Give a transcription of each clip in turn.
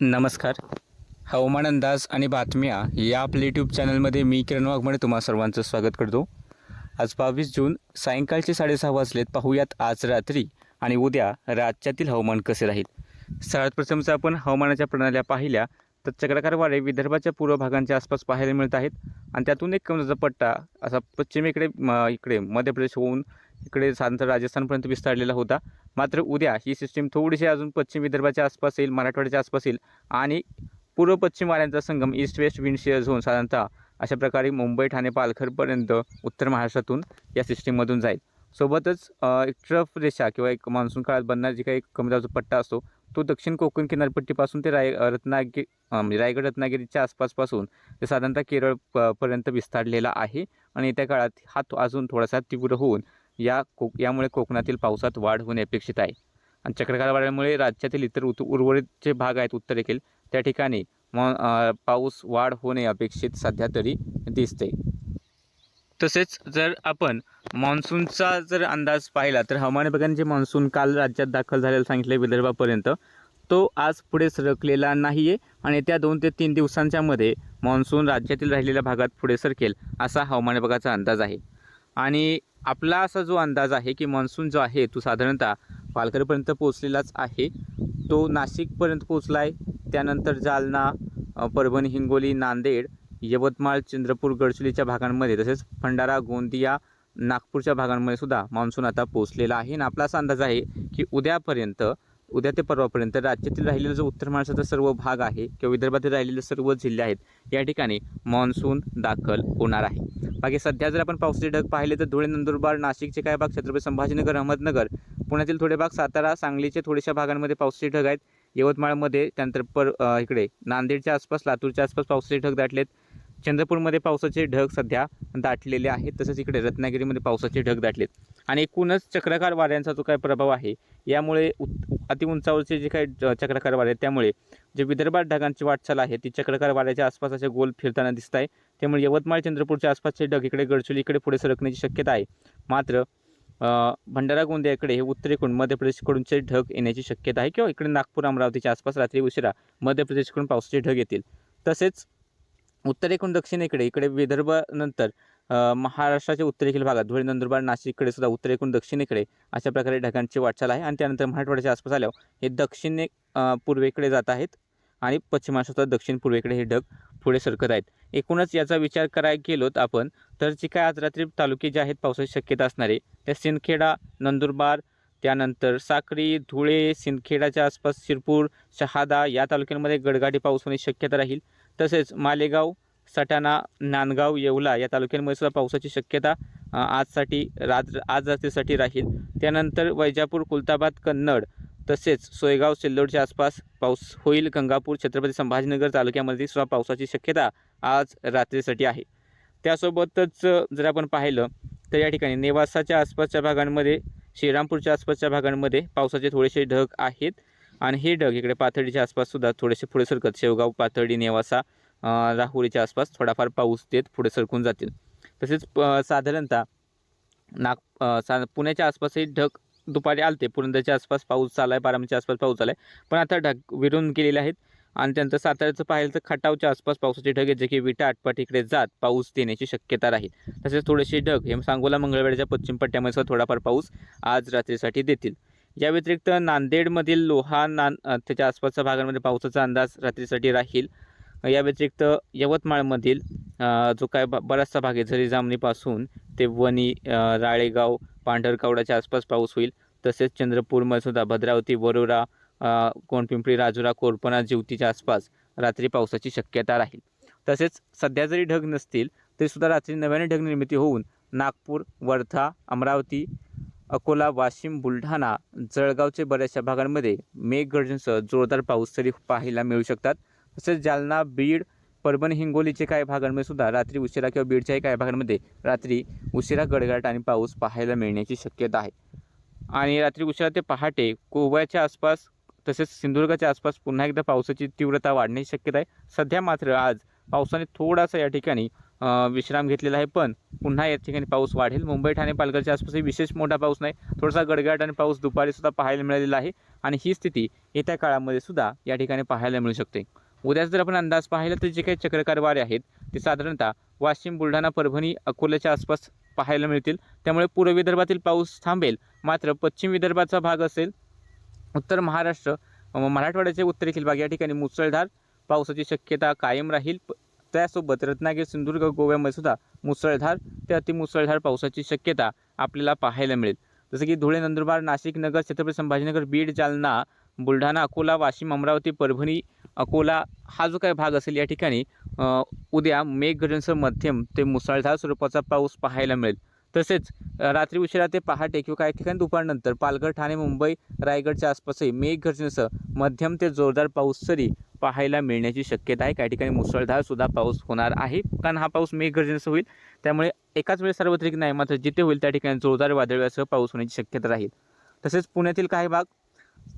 नमस्कार. हवामान अंदाज आणि बातम्या या आपल्या यूट्यूब चॅनलमध्ये मी किरण वाघमणे तुम्हा सर्वांचं स्वागत करतो. आज बावीस जून सायंकाळचे साडेसहा वाजलेत. पाहूयात आज रात्री आणि उद्या राज्यातील हवामान कसे राहील. सर्वात प्रथमच आपण हवामानाच्या प्रणाल्या पाहिल्या तर चक्राकार वारे विदर्भाच्या पूर्व भागांच्या आसपास पाहायला मिळत आहेत. आणि त्यातून एक कमजाचा पट्टा असा पश्चिमेकडे म- इकडे मध्य प्रदेश होऊन इकडे साधारणतः राजस्थानपर्यंत विस्तारलेला होता. मात्र उद्या ही सिस्टीम थोडीशी अजून पश्चिम विदर्भाच्या आसपास येईल मराठवाड्याच्या आसपास येईल आणि पूर्व पश्चिम वाऱ्यांचा संगम ईस्ट वेस्ट विंड झोन साधारणतः अशा प्रकारे मुंबई ठाणे पालघरपर्यंत उत्तर महाराष्ट्रातून या सिस्टीममधून जाईल. सोबतच एक ट्रफ रेषा किंवा एक मान्सून काळात बनणार जी काही कमी दाबाचा पट्टा असतो तो दक्षिण कोकण किनारपट्टीपासून ते राय रत्नागिरी म्हणजे रायगड रत्नागिरीच्या आसपासपासून ते साधारणतः केरळ प- पर्यंत विस्तारलेला आहे आणि येत्या काळात हा तो अजून थोडासा तीव्र होऊन या को यामुळे कोकणातील पावसात वाढ होणे अपेक्षित आहे. आणि चक्रकार वाढल्यामुळे राज्यातील इतर उत उर्वरित जे भाग आहेत उत्तरेकडील त्या ठिकाणी मग पाऊस वाढ होणे अपेक्षित सध्या तरी दिसते तसेच जर आपण मान्सूनचा जर अंदाज पाहिला तर हवामान विभागाने जे मान्सून काल राज्यात दाखल झालेलं सांगितलं विदर्भापर्यंत तो आज पुढे सरकलेला नाही आहे आणि येत्या दोन ते तीन दिवसांच्यामध्ये मान्सून राज्यातील राहिलेल्या भागात पुढे सरकेल असा हवामान विभागाचा अंदाज आहे. आणि आपला असा जो अंदाज आहे की मान्सून जो आहे तो साधारणतः पालघरपर्यंत पोचलेलाच आहे. तो नाशिकपर्यंत पोचला आहे त्यानंतर जालना परभणी हिंगोली नांदेड यवतमाळ चंद्रपूर गडचिरोलीच्या भागांमध्ये तसेच भंडारा गोंदिया नागपूरच्या भागांमध्ये सुद्धा मान्सून आता पोचलेला आहे. आणि आपला असा अंदाज आहे की उद्यापर्यंत उद्या ते परवापर्यंत राज्यातील राहिलेला जो उत्तर महाराष्ट्राचा सर्व भाग आहे किंवा विदर्भातील राहिलेले सर्व जिल्हे आहेत या ठिकाणी मान्सून दाखल होणार आहे. बाकी सध्या जर आपण पावसाचे ढग पाहिले तर धुळे नंदुरबार नाशिकचे काही भाग छत्रपती संभाजीनगर अहमदनगर पुण्यातील थोडे भाग सातारा सांगलीचे थोड्याशा भागांमध्ये पावसाचे ढग आहेत. यवतमाळमध्ये त्यानंतर पर इकडे नांदेडच्या आसपास लातूरच्या आसपास पावसाचे ढग दाटलेत. चंद्रपूरमध्ये पावसाचे ढग सध्या दाटलेले आहेत तसंच इकडे रत्नागिरीमध्ये पावसाचे ढग दाटलेत. आणि एकूणच चक्रकार वाऱ्यांचा जो काय प्रभाव आहे यामुळे उत अति उंचावरचे जे काही ज- चक्रकार वारे आहेत त्यामुळे जे विदर्भात ढगांची वाटचाल आहे ती चक्रकार वाऱ्याच्या आसपास असे गोल फिरताना दिसत आहे त्यामुळे यवतमाळ चंद्रपूरच्या आसपासचे ढग इकडे गडचिरोली इकडे पुढे सरकण्याची शक्यता आहे. मात्र भंडारा गोंदियाकडे हे उत्तरेकडून मध्य प्रदेशकडूनचे ढग येण्याची शक्यता आहे किंवा इकडे नागपूर अमरावतीच्या आसपास रात्री उशिरा मध्य प्रदेशकडून पावसाचे ढग येतील. तसेच उत्तरेकडून दक्षिणेकडे इकडे विदर्भानंतर महाराष्ट्राच्या उत्तरेकडील भागात धुळे नंदुरबार नाशिककडे सुद्धा उत्तरेकडून दक्षिणेकडे अशा प्रकारे ढगांची वाटचाल आहे. आणि त्यानंतर मराठवाड्याच्या आसपास आल्यावर हे दक्षिणे पूर्वेकडे जात आहेत आणि पश्चिम दक्षिण पूर्वेकडे हे ढग पुढे सरकत आहेत. एकूणच याचा विचार करायला गेलोत आपण तर जे काय आज रात्री तालुके जे आहेत पावसाची शक्यता असणारे त्या सिंदखेडा नंदुरबार त्यानंतर साक्री धुळे सिंदखेडाच्या आसपास शिरपूर शहादा या तालुक्यांमध्ये गडगाडी पाऊस होण्याची शक्यता राहील. तसेच मालेगाव सटाणा नांदगाव येवला या तालुक्यांमध्ये सुद्धा पावसाची शक्यता आजसाठी राज आज रात्रीसाठी राहील. त्यानंतर वैजापूर कुलताबाद कन्नड तसेच सोयगाव सिल्लोडच्या आसपास पाऊस होईल. गंगापूर छत्रपती संभाजीनगर तालुक्यामध्ये सुद्धा पावसाची शक्यता आज रात्रीसाठी आहे. त्यासोबतच जर आपण पाहिलं तर या ठिकाणी नेवासाच्या आसपासच्या भागांमध्ये श्रीरामपूरच्या आसपासच्या भागांमध्ये पावसाचे थोडेसे ढग आहेत. आणि हे ढग इकडे पाथर्डीच्या आसपास सुद्धा थोडेसे पुढे सरकत. शेवगाव पाथर्डी नेवासा राहुरीच्या आसपास थोडाफार पाऊस देत पुढे सरकून जातील. तसेच प- साधारणतः नाग सा पुण्याच्या आसपासही ढग दुपारी आलते. पुरंदरच्या आसपास पाऊस चालाय बारामतीच्या आसपास पाऊस आलाय पण आता ढग विरून गेलेले आहेत. आणि त्यानंतर साताऱ्याचं पाहिलं तर खटावच्या आसपास पावसाचे ढग आहेत. जे की विटा आटपाट इकडे जात पाऊस देण्याची शक्यता राहील. तसेच थोडेसे ढग हे सांगोला मंगळवेढ्याच्या पश्चिम पट्ट्यामध्ये सुद्धा थोडाफार पाऊस आज रात्रीसाठी देतील. या व्यतिरिक्त नांदेडमधील लोहा नान त्याच्या आसपासच्या भागांमध्ये पावसाचा अंदाज रात्रीसाठी राहील. या व्यतिरिक्त यवतमाळमधील जो काय ब- बराचसा भाग आहे झरी जामणीपासून ते वणी राळेगाव पांढरकवडाच्या आसपास पाऊस होईल. तसेच चंद्रपूरमध्येसुद्धा भद्रावती वरोरा कोणपिंपळी कोणपिंपरी राजुरा कोरपणा जिवतीच्या आसपास रात्री पावसाची शक्यता राहील. तसेच सध्या जरी ढग नसतील तरीसुद्धा रात्री नव्याने ढग निर्मिती होऊन नागपूर वर्धा अमरावती अकोला वाशिम बुलढाणा जळगावचे बऱ्याचशा भागांमध्ये मेघगर्जनसह जोरदार पाऊस तरी पाहायला मिळू शकतात. तसेच जालना बीड परभणी हिंगोलीचे काही भागांमध्ये सुद्धा रात्री उशिरा किंवा बीडच्याही काही भागांमध्ये रात्री उशिरा गडगडाट आणि पाऊस पाहायला मिळण्याची शक्यता आहे. आणि रात्री उशिरा ते पहाटे कोवळ्याच्या आसपास तसेच सिंधुदुर्गाच्या आसपास पुन्हा एकदा पावसाची तीव्रता वाढण्याची शक्यता आहे. सध्या मात्र आज पावसाने थोडासा या ठिकाणी विश्राम घेतलेला आहे पण पुन्हा या ठिकाणी पाऊस वाढेल. मुंबई ठाणे पालघरच्या आसपासही विशेष मोठा पाऊस नाही. थोडासा गडगडाट आणि पाऊस दुपारीसुद्धा पाहायला मिळालेला आहे. आणि ही स्थिती येत्या काळामध्ये सुद्धा या ठिकाणी पाहायला मिळू शकते. उद्याच जर आपण अंदाज पाहिला तर जे काही चक्रकार वारे आहेत ते साधारणतः वाशिम बुलढाणा परभणी अकोल्याच्या आसपास पाहायला मिळतील. त्यामुळे पूर्व विदर्भातील पाऊस थांबेल. मात्र पश्चिम विदर्भाचा भाग असेल उत्तर महाराष्ट्र मराठवाड्याच्या मराठवाड्याचे उत्तरेखील भाग या ठिकाणी मुसळधार पावसाची शक्यता कायम राहील. प- त्यासोबत रत्नागिरी सिंधुदुर्ग गोव्यामध्ये सुद्धा मुसळधार ते अतिमुसळधार पावसाची शक्यता आपल्याला पाहायला मिळेल. जसं की धुळे नंदुरबार नाशिक नगर छत्रपती संभाजीनगर बीड जालना बुलढाणा अकोला वाशिम अमरावती परभणी अकोला हा जो काही भाग असेल या ठिकाणी उद्या मेघगर्जनसह मध्यम ते मुसळधार स्वरूपाचा पाऊस पाहायला मिळेल. तसेच रात्री उशिरा ते पहाटे किंवा काही ठिकाणी दुपारनंतर पालघर ठाणे मुंबई रायगडच्या आसपासही मेघगर्जनेसह मध्यम ते जोरदार पाऊस सरी पाहायला मिळण्याची शक्यता आहे. काही ठिकाणी मुसळधारसुद्धा पाऊस होणार आहे. कारण हा पाऊस मेघगर्जनेसह होईल. त्यामुळे एकाच वेळेस सार्वत्रिक नाही मात्र जिथे होईल त्या ठिकाणी जोरदार वादळव्यासह पाऊस होण्याची शक्यता राहील. तसेच पुण्यातील काही भाग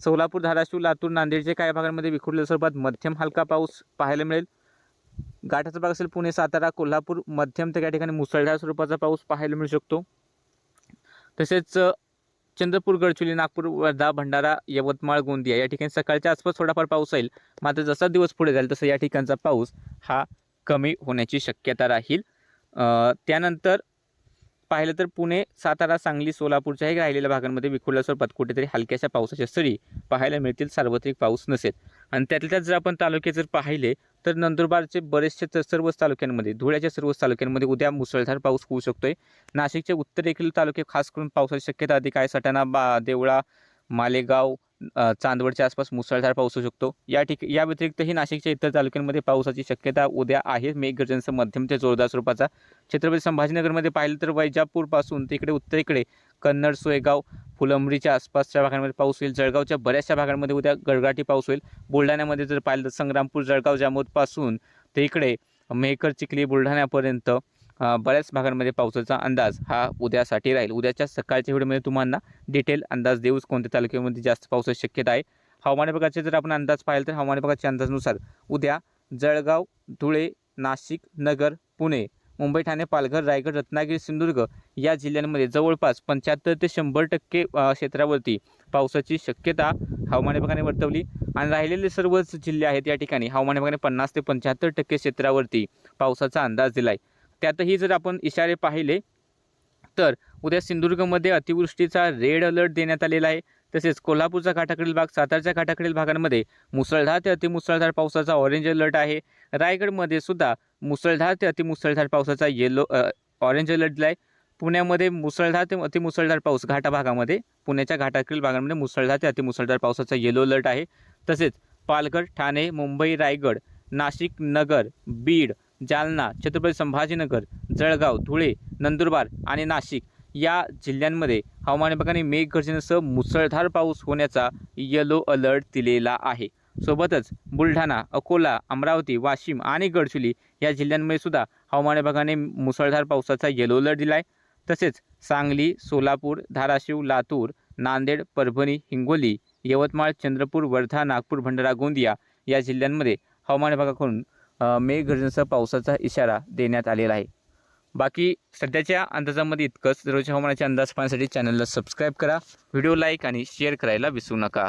सोलापूर धाराशिव लातूर नांदेडच्या काही भागांमध्ये विखुरलेल्या स्वरूपात मध्यम हलका पाऊस पाहायला मिळेल. गाठाचा भाग असेल पुणे सातारा कोल्हापूर मध्यम तर काही ठिकाणी मुसळधार स्वरूपाचा पाऊस पाहायला मिळू शकतो. तसेच चंद्रपूर गडचिरोली नागपूर वर्धा भंडारा यवतमाळ गोंदिया या ठिकाणी सकाळच्या आसपास थोडाफार पाऊस येईल. मात्र जसा दिवस पुढे जाईल तसं या ठिकाणचा पाऊस हा कमी होण्याची शक्यता राहील. त्यानंतर पाहिलं तर पुणे सातारा सांगली सोलापूरच्याही राहिलेल्या भागांमध्ये विखुरल्या स्वरूपात कुठेतरी हलक्याशा पावसाच्या सरी पाहायला मिळतील. सार्वत्रिक पाऊस नसेल. आणि त्यातल्या त्यात जर आपण तालुके जर पाहिले तर नंदुरबारचे बरेचसे तर सर्वच तालुक्यांमध्ये धुळ्याच्या सर्वच तालुक्यांमध्ये उद्या मुसळधार पाऊस होऊ शकतोय. नाशिकचे उत्तरेकडील तालुके खास करून पावसाची शक्यता अधिक आहे. सटाणा बा देवळा मालेगाव चांदवडच्या आसपास मुसळधार पाऊस होऊ शकतो. या ठिक या व्यतिरिक्तही नाशिकच्या इतर तालुक्यांमध्ये पावसाची शक्यता उद्या आहे. मेघगर्जनसह मध्यम ते जोरदार स्वरूपाचा. छत्रपती संभाजीनगरमध्ये पाहिलं तर वैजापूरपासून तिकडे उत्तरेकडे कन्नड सोयगाव फुलंबरीच्या आसपासच्या भागांमध्ये पाऊस होईल. जळगावच्या बऱ्याचशा भागांमध्ये उद्या गडगाटी पाऊस होईल. बुलढाण्यामध्ये जर पाहिलं तर संग्रामपूर जळगाव जामोदपासून ते इकडे मेहकर चिखली बुलढाण्यापर्यंत बऱ्याच भागांमध्ये पावसाचा अंदाज हा उद्यासाठी राहील. उद्याच्या सकाळच्या वेळेमध्ये तुम्हाला डिटेल अंदाज देऊच कोणत्या तालुक्यामध्ये जास्त पावसाची शक्यता आहे. हवामान विभागाचे जर आपण अंदाज पाहिलं तर हवामान विभागाच्या अंदाजानुसार उद्या जळगाव धुळे नाशिक नगर पुणे मुंबई ठाणे पालघर रायगड रत्नागिरी सिंधुदुर्ग या जिल्ह्यांमध्ये जवळपास पंच्याहत्तर ते शंभर टक्के क्षेत्रावरती पावसाची शक्यता हवामान विभागाने वर्तवली. आणि राहिलेले सर्वच जिल्हे आहेत या ठिकाणी. हवामान विभागाने पन्नास ते पंच्याहत्तर टक्के क्षेत्रावरती पावसाचा अंदाज दिला आहे त्यातही जर आपण इशारे पाहिले तर उद्या सिंधुदुर्गमध्ये अतिवृष्टीचा रेड अलर्ट देण्यात आलेला आहे. तसेच कोल्हापूरचा काठाकडील भाग सातारच्या काठाकडील भागांमध्ये मुसळधार ते अतिमुसळधार पावसाचा ऑरेंज अलर्ट आहे. रायगडमध्ये सुद्धा मुसळधार ते अतिमुसळधार पावसाचा येलो ऑरेंज अलर्ट दिला आहे पुण्यामध्ये मुसळधार ते अतिमुसळधार पाऊस घाटा भागामध्ये पुण्याच्या घाटाकडील भागांमध्ये मुसळधार ते अतिमुसळधार पावसाचा येलो अलर्ट आहे. तसेच पालघर ठाणे मुंबई रायगड नाशिक नगर बीड जालना छत्रपती संभाजीनगर जळगाव धुळे नंदुरबार आणि नाशिक या जिल्ह्यांमध्ये हवामान विभागाने मेघगर्जनेसह मुसळधार पाऊस होण्याचा येलो अलर्ट दिलेला आहे. सोबतच बुलढाणा अकोला अमरावती वाशिम आणि गडचिरोली या जिल्ह्यांमध्ये सुद्धा हवामान विभागाने मुसळधार पावसाचा येलो अलर्ट दिला आहे तसेच सांगली सोलापूर धाराशिव लातूर नांदेड परभणी हिंगोली यवतमाळ चंद्रपूर वर्धा नागपूर भंडारा गोंदिया या जिल्ह्यांमध्ये हवामान विभागाकडून मेघगर्जनेसह पावसाचा इशारा देण्यात आलेला आहे. बाकी सध्याच्या अंदाजामध्ये इतकंच. दररोजच्या हवामानाचे अंदाज पाहण्यासाठी चॅनलला सबस्क्राईब करा. व्हिडिओ लाईक आणि शेअर करायला विसरू नका.